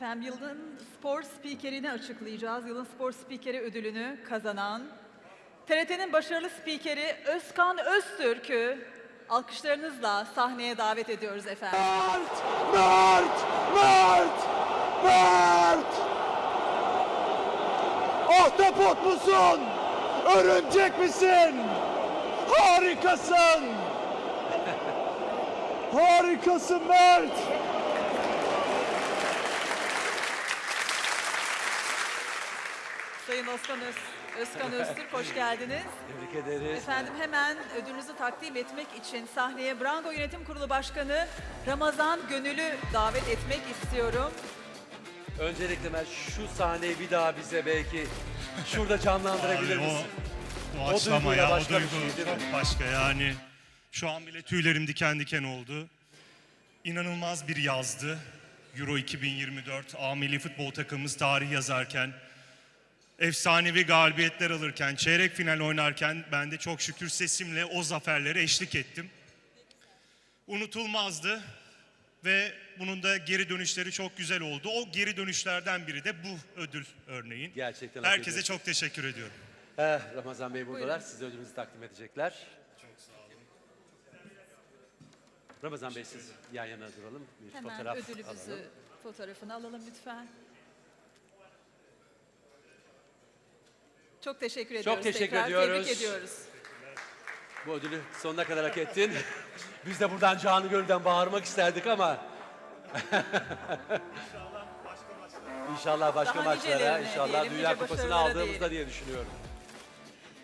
Efendim yılın spor spikerini açıklayacağız. Yılın spor spikeri ödülünü kazanan TRT'nin başarılı spikeri Özkan Öztürk'ü alkışlarınızla sahneye davet ediyoruz efendim. Mert! Mert! Mert! Mert! Ahtapot musun? Örümcek misin? Harikasın! Harikasın Mert! Sayın Özkan, Öz, Özkan Öztürk hoş geldiniz. Tebrik ederiz. Efendim hemen ödülünüzü takdim etmek için sahneye Brango Yönetim Kurulu Başkanı Ramazan Gönül'ü davet etmek istiyorum. Öncelikle ben şu sahneyi bir daha bize belki şurada canlandırabilir Abi misin? o, o O açlama duyguyla ya, o başka bir duygu şey değil mi? çok başka yani. Şu an bile tüylerim diken diken oldu. İnanılmaz bir yazdı. Euro 2024 A milli futbol takımımız tarih yazarken, efsanevi galibiyetler alırken, çeyrek final oynarken ben de çok şükür sesimle o zaferlere eşlik ettim. Unutulmazdı ve bunun da geri dönüşleri çok güzel oldu. O geri dönüşlerden biri de bu ödül örneğin. Gerçekten Herkese çok teşekkür ediyorum. Eh, Ramazan Bey buradalar. Buyurun. Size ödülünüzü takdim edecekler. Çok sağ olun. Ramazan Bey siz yan yana duralım. Bir Hemen fotoğraf ödülümüzü, alalım. fotoğrafını alalım lütfen. Çok teşekkür ediyoruz. teşekkür tekrar. ediyoruz. Tebrik ediyoruz. Bu ödülü sonuna kadar hak ettin. Biz de buradan canı gönülden bağırmak isterdik ama. İnşallah başka maçlara, inşallah diyelim, Dünya nice Kupası'nı başarılara aldığımızda diyelim. diye düşünüyorum.